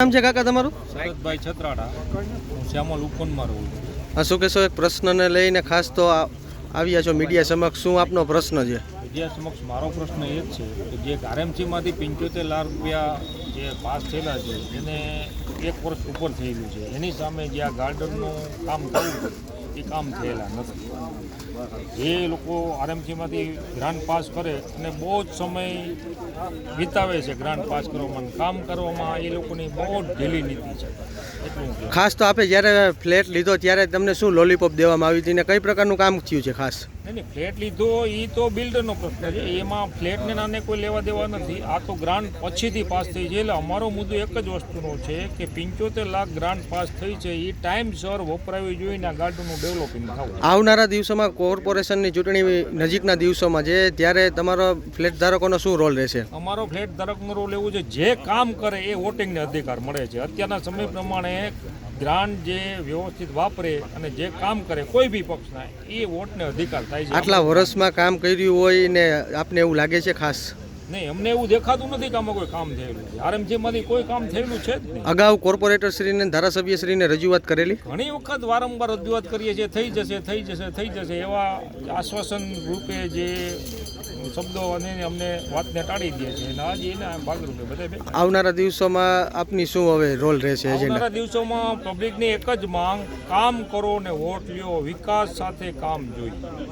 નામ છે કાકા તમારું? સુરતભાઈ છત્રાડા. હું શ્યામલ ઉપવનમાં રહું છું. શું કહેશો એક પ્રશ્નને લઈને ખાસ તો આવ્યા છો મીડિયા સમક્ષ. શું આપનો પ્રશ્ન છે? મીડિયા સમક્ષ મારો પ્રશ્ન એ જ છે કે જે આરએમસીમાંથી પંચોતેર લાખ રૂપિયા જે પાસ થયેલા છે એને એક વર્ષ ઉપર થયેલું છે. એની સામે જે આ ગાર્ડનનું કામ થયું એ કામ થયેલા નથી. જે લોકો આરએમસીમાંથી ગ્રાન્ટ પાસ કરે અને બહુ જ સમય વિતાવે છે ગ્રાન્ટ પાસ કરવામાં કામ કરવામાં એ લોકોની બહુ જ ઢીલી નીતિ છે. એટલું ખાસ તો આપે જ્યારે ફ્લેટ લીધો ત્યારે તમને શું લોલીપોપ દેવામાં આવી હતી ને કઈ પ્રકારનું કામ થયું છે ખાસ? નહીં ફ્લેટ લીધો એ તો બિલ્ડરનો પ્રશ્ન છે. એમાં ફ્લેટને નાને કોઈ લેવા દેવા નથી. આ તો ગ્રાન્ટ પછીથી પાસ થઈ છે. એટલે અમારો મુદ્દો એક જ વસ્તુનો છે કે પંચોતેર લાખ ગ્રાન્ટ પાસ થઈ છે. એ ટાઈમસર વપરાવી જોઈને આ ગાર્ડનનું ડેવલપિંગ થવું. આવનારા દિવસોમાં કોર્પોરેશનની ચૂંટણી નજીકના દિવસોમાં છે ત્યારે તમારો ફ્લેટ ધારકોનો શું રોલ રહેશે? અમારો ફ્લેટ ધારકનો રોલ એવું છે જે કામ કરે એ વોટિંગને અધિકાર મળે છે. અત્યારના સમય પ્રમાણે ગ્રાન્ટ જે વ્યવસ્થિત વાપરે અને જે કામ કરે કોઈ બી પક્ષના એ વોટને અધિકાર થાય છે. આટલા વર્ષમાં કામ કર્યું હોય ને આપને એવું લાગે છે ખાસ? નહીં અમને એવું દેખાતું નથી કે આમાં કોઈ કામ થયેલું છે. આરએમજીમાંથી કોઈ કામ થયેલું છે જ નહીં. અગાઉ કોર્પોરેટર શ્રીને ધારાસભ્યશ્રીને રજૂઆત કરેલી? ઘણી વખત વારંવાર રજૂઆત કરીએ છીએ થઈ જશે થઈ જશે થઈ જશે. એવા આશ્વાસન રૂપે જે શબ્દો અને અમને વાતને ટાળી દે છે. અને આજે એના ભાગરૂપે બધા આવનારા દિવસોમાં આપની શું હવે રોલ રહેશે આવનારા દિવસોમાં પબ્લિકની એક જ માંગ કામ કરો ને વોટ લ્યો વિકાસ સાથે કામ જોઈએ.